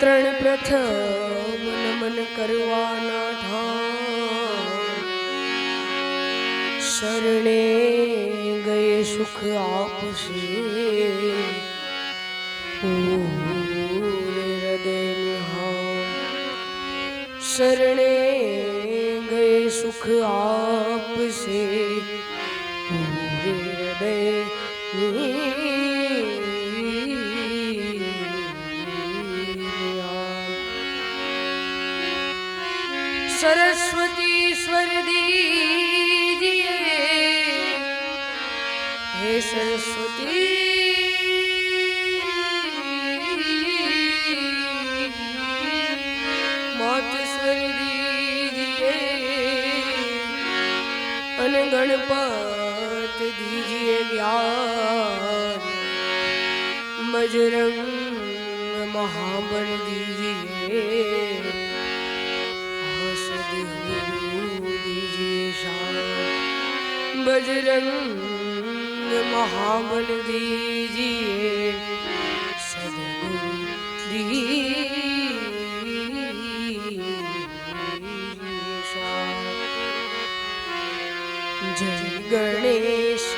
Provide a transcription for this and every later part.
ત્રણ પ્રથમ નમન કરવાના ધામ. શરણે ગયે સુખ આપશે. શરણે ગયે સુખ આ સરસ્વતી સ્વરદી હે સરસ્વતી મોત સ્વરદી અને ગણપત દીજીએ જ્ઞાન મજરંગ મહાબળ દીજીએ. બજરંગ મહાબલ દીજીએ સદગુરુ જય ગણેશ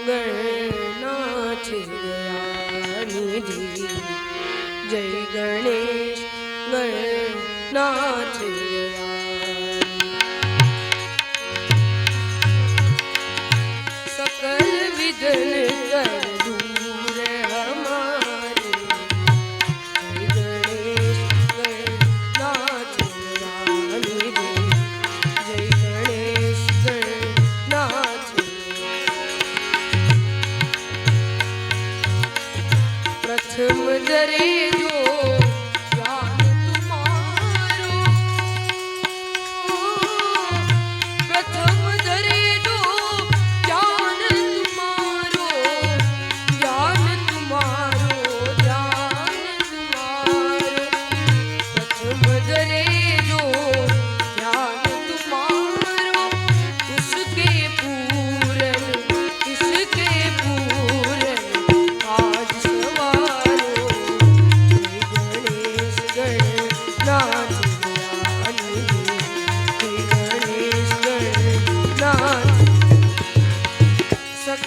ગણનાથ દયાનિધિ જય ગણેશ ગણનાથ जो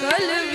कल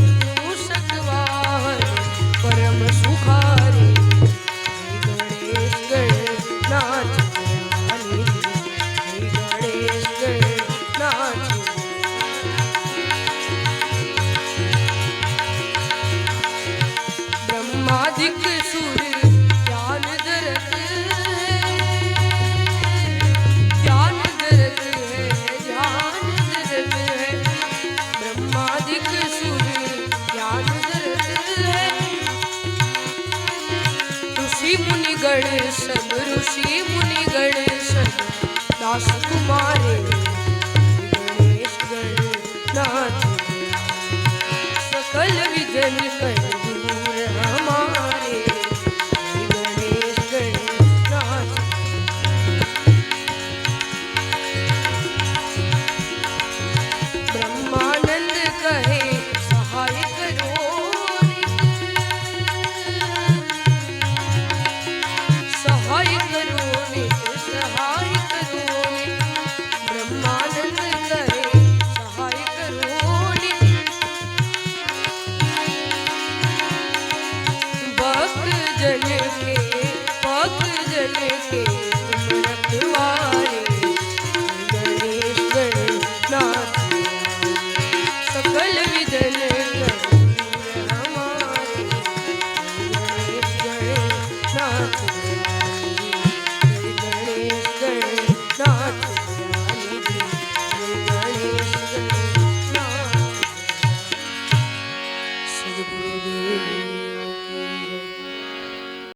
મુનિ ગણેશ ઋષિ મુનિ ગણેશ દાસ કુમારે